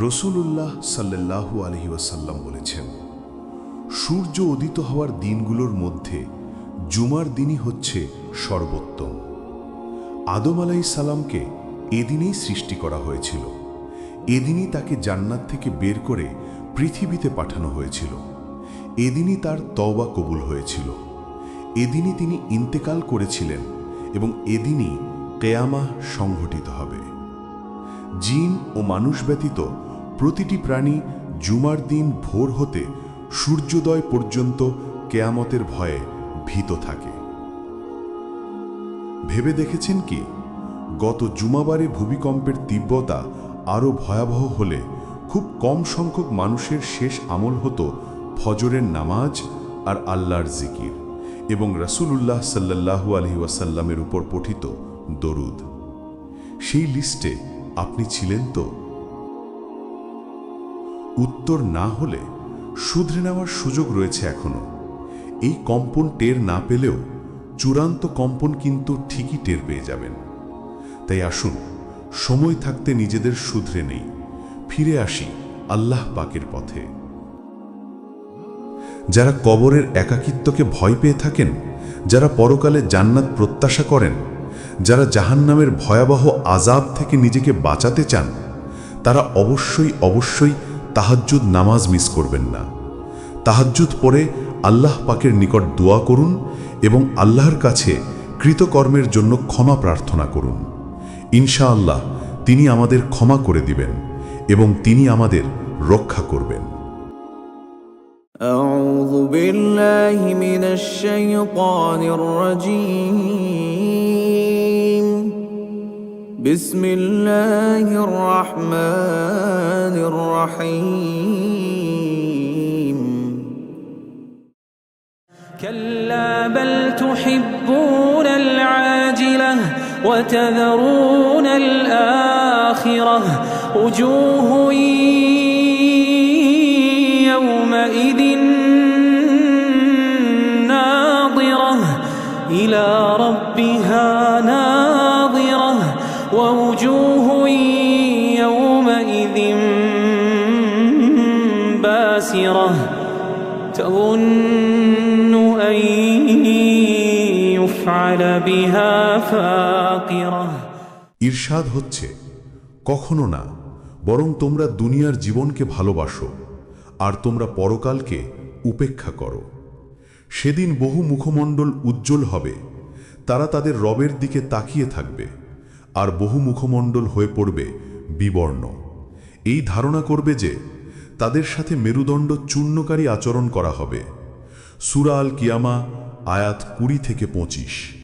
রসুলুল্লাহ সাল্লাল্লাহু আলহি ওয়াসাল্লাম বলেছেন, সূর্য উদিত হওয়ার দিনগুলোর মধ্যে জুমার দিনই হচ্ছে সর্বোত্তম। আদম আলাই সালামকে এদিনেই সৃষ্টি করা হয়েছিল। এদিনই তাকে জান্নাত থেকে বের করে পৃথিবীতে পাঠানো হয়েছিল। এদিনই তার তওবা কবুল হয়েছিল। এদিনই তিনি ইন্তেকাল করেছিলেন এবং এদিনই কেয়ামা সংঘটিত হবে। জিন ও মানুষ ব্যতীত প্রতিটি প্রাণী জুমার দিন ভোর হতে সূর্যোদয় পর্যন্ত কেয়ামতের ভয়ে ভীত থাকে। ভেবে দেখেছেন কি? গত জুমাবারে ভূমিকম্পের তীব্রতা আরও ভয়াবহ হলে খুব কম সংখ্যক মানুষের শেষ আমল হতো ফজরের নামাজ আর আল্লাহর জিকির এবং রাসূলুল্লাহ সাল্লাল্লাহু আলহি ওয়াসাল্লামের উপর পঠিত দরুদ। সেই লিস্টে আপনি ছিলেন তো? উত্তর না হলে শুধরে নেওয়ার সুযোগ রয়েছে এখনও। এই কম্পন টের না পেলেও চূড়ান্ত কম্পন কিন্তু ঠিকই টের পেয়ে যাবেন। তাই আসুন, সময় থাকতে নিজেদের শুধরে নেই। ফিরে আসি আল্লাহ পাকের পথে। যারা কবরের একাকিত্বকে ভয় পেয়ে থাকেন, যারা পরকালে জান্নাত প্রত্যাশা করেন যারা জাহান্নামের ভয়াবহ আজাব থেকে নিজেকে বাঁচাতে চান, তারা অবশ্যই অবশ্যই তাহাজ্জুদ নামাজ মিস করবেন না। তাহাজ্জুদ পরে আল্লাহ পাকের নিকট দোয়া করুন এবং আল্লাহর কাছে কৃতকর্মের জন্য ক্ষমা প্রার্থনা করুন। ইনশাআল্লাহ তিনি আমাদের ক্ষমা করে দিবেন এবং তিনি আমাদের রক্ষা করবেন। أعوذ بالله من الشيطان الرجيم. بسم الله الرحمن الرحيم. كلا بل تحبون العاجلة وتذرون الآخرة. وجوه إلى ربها ناظرة ووجوه يومئذ باسرة تظن أن يفعل بها فاقرة ঈর্ষাদ হচ্ছে কখনো না বরং তোমরা দুনিয়ার জীবনকে ভালোবাসো আর তোমরা পরকালকে উপেক্ষা করো সেদিন বহু মুখমণ্ডল উজ্জ্বল হবে, তারা তাদের রবের দিকে তাকিয়ে থাকবে, আর বহু মুখমণ্ডল হয়ে পড়বে বিবর্ণ। এই ধারণা করবে যে, তাদের সাথে মেরুদণ্ড চূর্ণকারী আচরণ করা হবে। সুরাল কিয়ামা, আয়াত কুড়ি থেকে পঁচিশ।